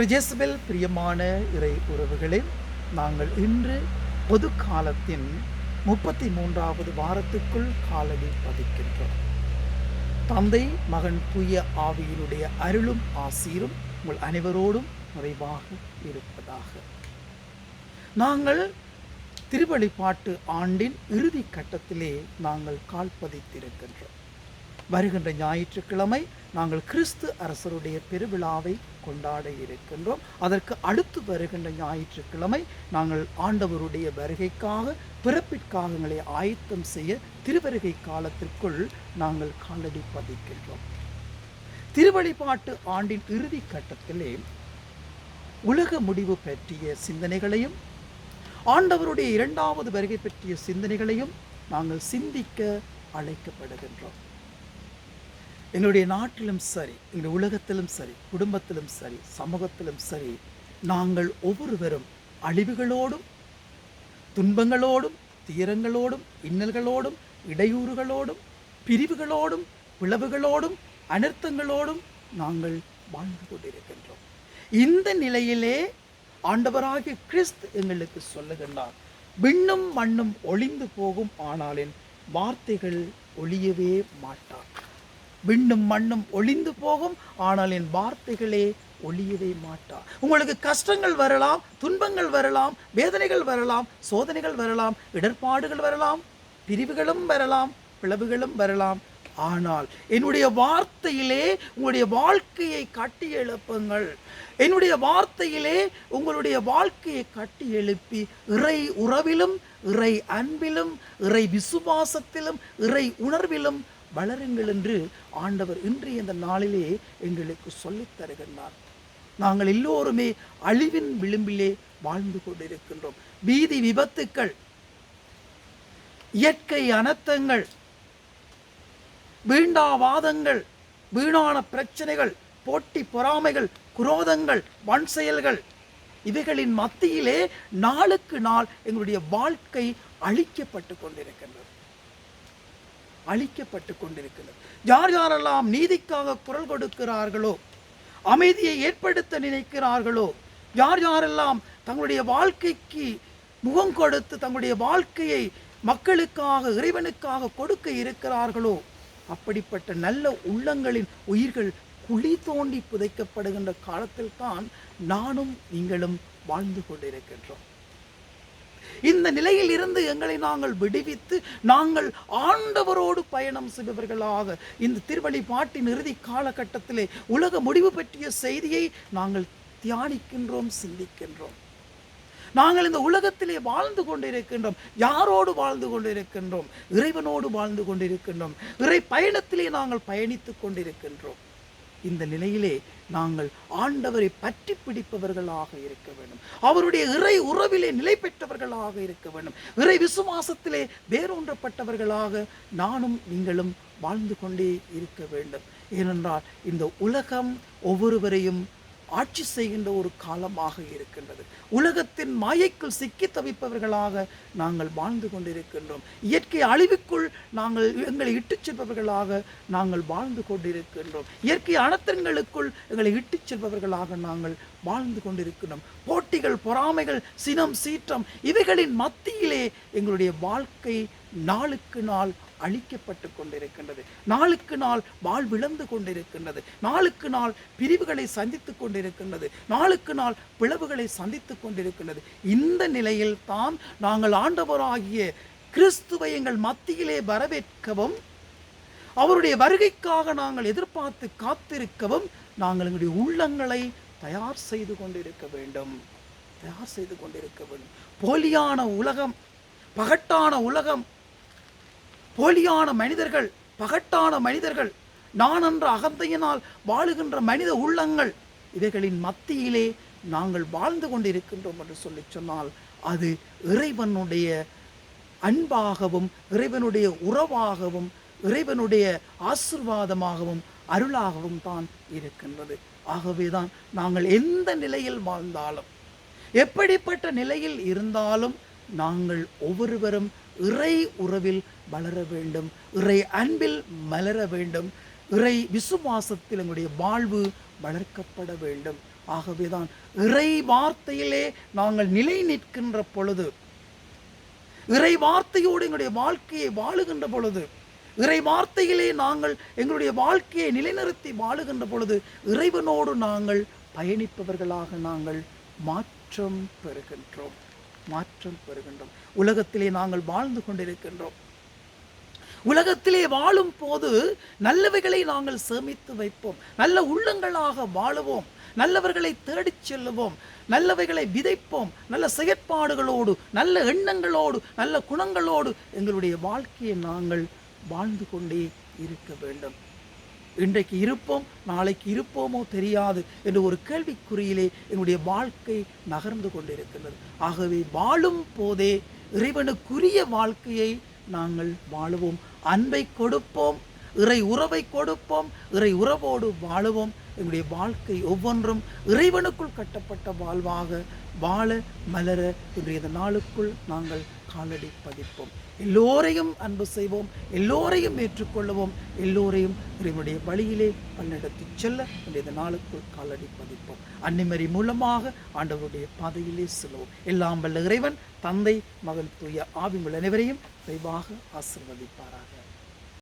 Jezebel பிரியமான இறை உறவுகளே நாங்கள் இன்று பொது காலத்தின் முப்பத்தி மூன்றாவது வாரத்துக்குள் காலடி பதிக்கின்றோம். தந்தை மகன் தூய ஆவியினுடைய அருளும் ஆசீரும் உங்கள் அனைவரோடும் நிறைவாக இருப்பதாக. நாங்கள் திருவழிபாட்டு ஆண்டின் இறுதி கட்டத்திலே நாங்கள் கால் பதித்திருக்கின்றோம். வருகின்ற ஞாயிற்றுக்கிழமை நாங்கள் கிறிஸ்து அரசருடைய பெருவிழாவை கொண்டாட இருக்கின்றோம். அதற்கு அடுத்து வருகின்ற ஞாயிற்றுக்கிழமை நாங்கள் ஆண்டவருடைய வருகைக்காக பிறப்பிற்காக எங்களை ஆயத்தம் செய்ய திருவருகை காலத்திற்குள் நாங்கள் காலடி பதிக்கின்றோம். திருவழிபாட்டு ஆண்டின் இறுதி கட்டத்திலே உலக முடிவு பற்றிய சிந்தனைகளையும் ஆண்டவருடைய இரண்டாவது வருகை பற்றிய சிந்தனைகளையும் நாங்கள் சிந்திக்க அழைக்கப்படுகின்றோம். எங்களுடைய நாட்டிலும் சரி எங்கள் உலகத்திலும் சரி குடும்பத்திலும் சரி சமூகத்திலும் சரி நாங்கள் ஒவ்வொருவரும் அழிவுகளோடும் துன்பங்களோடும் துயரங்களோடும் இன்னல்களோடும் இடையூறுகளோடும் பிரிவுகளோடும் பிளவுகளோடும் அனர்த்தங்களோடும் நாங்கள் வாழ்ந்து கொண்டிருக்கின்றோம். இந்த நிலையிலே ஆண்டவராகிய கிறிஸ்து எங்களுக்கு சொல்லுகின்றார் விண்ணும் மண்ணும் ஒளிந்து போகும் ஆனாலின் வார்த்தைகள் ஒளியவே மாட்டார். விண்ணும் மண்ணும் ஒளிந்து போகும். ஆனால் என் வார்த்தைகளே ஒளியவே மாட்டார் உங்களுக்கு கஷ்டங்கள் வரலாம் துன்பங்கள் வரலாம் வேதனைகள் வரலாம் சோதனைகள் வரலாம் இடர்பாடுகள் வரலாம் பிரிவுகளும் வரலாம் பிளவுகளும் வரலாம். ஆனால் என்னுடைய வார்த்தையிலே உங்களுடைய வாழ்க்கையை கட்டி எழுப்புங்கள். என்னுடைய வார்த்தையிலே உங்களுடைய வாழ்க்கையை கட்டி எழுப்பி இறை உறவிலும் இறை அன்பிலும் இறை விசுவாசத்திலும் இறை உணர்விலும் வளருங்கள் என்று ஆண்டவர் இன்றைய இந்த நாளிலே எங்களுக்கு சொல்லித் தருகின்றார். நாங்கள் எல்லோருமே அழிவின் விளிம்பிலே வாழ்ந்து கொண்டிருக்கின்றோம். வீதி விபத்துக்கள் இயற்கை அனர்த்தங்கள் வீண்டாவாதங்கள் வீணான பிரச்சனைகள் போட்டி பொறாமைகள் குரோதங்கள் வன் செயல்கள் இவைகளின் மத்தியிலே நாளுக்கு நாள் எங்களுடைய வாழ்க்கை அழிக்கப்பட்டு கொண்டிருக்கின்றது. அழிக்கப்பட்டு கொண்டிருக்கிறது. யார் யாரெல்லாம் நீதிக்காக குரல் கொடுக்கிறார்களோ அமைதியை ஏற்படுத்த நினைக்கிறார்களோ யார் யாரெல்லாம் தங்களுடைய வாழ்க்கைக்கு முகம் கொடுத்து தங்களுடைய வாழ்க்கையை மக்களுக்காக இறைவனுக்காக கொடுக்க இருக்கிறார்களோ அப்படிப்பட்ட நல்ல உள்ளங்களின் உயிர்கள் குழி தோண்டி புதைக்கப்படுகின்ற காலத்தில் தான் நானும் நீங்களும் வாழ்ந்து கொண்டிருக்கின்றோம். இந்த நிலையில் இருந்து எங்களை நாங்கள் விடுவித்து நாங்கள் ஆண்டவரோடு பயணம் செய்பவர்களாக இந்த திருவழிபாட்டின் இறுதி காலகட்டத்திலே உலக முடிவு பற்றிய செய்தியை நாங்கள் தியானிக்கின்றோம் சிந்திக்கின்றோம். நாங்கள் இந்த உலகத்திலே வாழ்ந்து கொண்டிருக்கின்றோம். யாரோடு வாழ்ந்து கொண்டிருக்கின்றோம்? இறைவனோடு வாழ்ந்து கொண்டிருக்கின்றோம். இறை பயணத்திலே நாங்கள் பயணித்துக் கொண்டிருக்கின்றோம். இந்த நிலையிலே நாங்கள் ஆண்டவரை பற்றி பிடிப்பவர்களாக இருக்க வேண்டும். அவருடைய இறை உறவிலே நிலை பெற்றவர்களாக இருக்க வேண்டும். இறை விசுவாசத்திலே வேரூன்றப்பட்டவர்களாக நானும் நீங்களும் வாழ்ந்து கொண்டே இருக்க வேண்டும். ஏனென்றால் இந்த உலகம் ஒவ்வொருவரையும் ஆட்சி செய்கின்ற ஒரு காலமாக இருக்கின்றது. உலகத்தின் மாயைக்குள் சிக்கி தவிப்பவர்களாக நாங்கள் வாழ்ந்து கொண்டிருக்கின்றோம். இயற்கை அழிவுக்குள் நாங்கள் எங்களை இட்டுச் செல்பவர்களாக நாங்கள் வாழ்ந்து கொண்டிருக்கின்றோம். இயற்கை அனர்த்தங்களுக்குள் எங்களை இட்டுச் செல்பவர்களாக நாங்கள் வாழ்ந்து கொண்டிருக்கின்றோம். போட்டிகள் பொறாமைகள் சினம் சீற்றம் இவைகளின் மத்தியிலே எங்களுடைய வாழ்க்கை நாளுக்கு நாள் அழிக்கப்பட்டு கொண்டிருக்கின்றது. நாளுக்கு நாள் வாழ்விழந்து கொண்டிருக்கின்றது. நாளுக்கு நாள் பிரிவுகளை சந்தித்து கொண்டிருக்கின்றது. நாளுக்கு நாள் பிளவுகளை சந்தித்து கொண்டிருக்கின்றது. இந்த நிலையில் தான் நாங்கள் ஆண்டவராகிய கிறிஸ்துவை எங்கள் மத்தியிலே வரவேற்கவும் அவருடைய வருகைக்காக நாங்கள் எதிர்பார்த்து காத்திருக்கவும் நாங்கள் எங்களுடைய உள்ளங்களை தயார் செய்து கொண்டிருக்க வேண்டும். தயார் செய்து கொண்டிருக்க வேண்டும். போலியான உலகம் பகட்டான உலகம் போலியான மனிதர்கள் பகட்டான மனிதர்கள் நான் என்ற அகந்தையினால் வாழுகின்ற மனித உள்ளங்கள் இவைகளின் மத்தியிலே நாங்கள் வாழ்ந்து கொண்டிருக்கின்றோம் என்று சொல்லி சொன்னால் அது இறைவனுடைய அன்பாகவும் இறைவனுடைய உறவாகவும் இறைவனுடைய ஆசிர்வாதமாகவும் அருளாகவும் தான் இருக்கின்றது. ஆகவேதான் நாங்கள் எந்த நிலையில் வாழ்ந்தாலும் எப்படிப்பட்ட நிலையில் இருந்தாலும் நாங்கள் ஒவ்வொருவரும் இறை உறவில் வளர வேண்டும் இறை அன்பில் மலர வேண்டும் இறை விசுவாசத்தில் எங்களுடைய வாழ்வு வளர்க்கப்பட வேண்டும். ஆகவேதான் இறை வார்த்தையிலே நாங்கள் நிலை நிற்கின்ற பொழுது இறை வார்த்தையோடு எங்களுடைய வாழ்க்கையை வாழுகின்ற பொழுது இறை வார்த்தையிலே நாங்கள் எங்களுடைய வாழ்க்கையை நிலைநிறுத்தி வாழுகின்ற பொழுது இறைவனோடு நாங்கள் பயணிப்பவர்களாக நாங்கள் மாற்றம் பெறுகின்றோம். மாற்றம் பெறுகின்றோம். உலகத்திலே நாங்கள் வாழ்ந்து கொண்டிருக்கின்றோம். உலகத்திலே வாழும் போது நல்லவைகளை நாங்கள் சேமித்து வைப்போம். நல்ல உள்ளங்களாக வாழுவோம். நல்லவர்களை தேடிச் செல்லுவோம். நல்லவைகளை விதைப்போம். நல்ல செயற்பாடுகளோடு நல்ல எண்ணங்களோடு நல்ல குணங்களோடு எங்களுடைய வாழ்க்கையை நாங்கள் வாழ்ந்து கொண்டே இருக்க வேண்டும். இன்றைக்கு இருப்போம் நாளைக்கு இருப்போமோ தெரியாது என்று ஒரு கேள்விக்குறியிலே என்னுடைய வாழ்க்கை நகர்ந்து கொண்டிருக்கின்றது. ஆகவே வாழும் போதே இறைவனுக்குரிய வாழ்க்கையை நாங்கள் வாழுவோம். அன்பை கொடுப்போம் இறை உறவை கொடுப்போம் இறை உறவோடு வாழுவோம். எங்களுடைய வாழ்க்கை ஒவ்வொன்றும் இறைவனுக்குள் கட்டப்பட்ட வாழ்வாக வாழ மலர இன்றைய நாளுக்குள் நாங்கள் காலடி பதிப்போம். எல்லோரையும் அன்பு செய்வோம் எல்லோரையும் ஏற்றுக்கொள்ளுவோம். எல்லோரையும் இறைவனுடைய வழியிலே பல்லெடுத்து செல்ல இந்த நாளுக்குள் காலடி பதிப்போம். அன்னிமரி மூலமாக ஆண்டவருடைய பாதையிலே செல்வோம். எல்லாம் வல்ல இறைவன் தந்தை மகள் தூய ஆவிமுள்ள அனைவரையும் விரைவாக ஆசிர்வதிப்பாராக.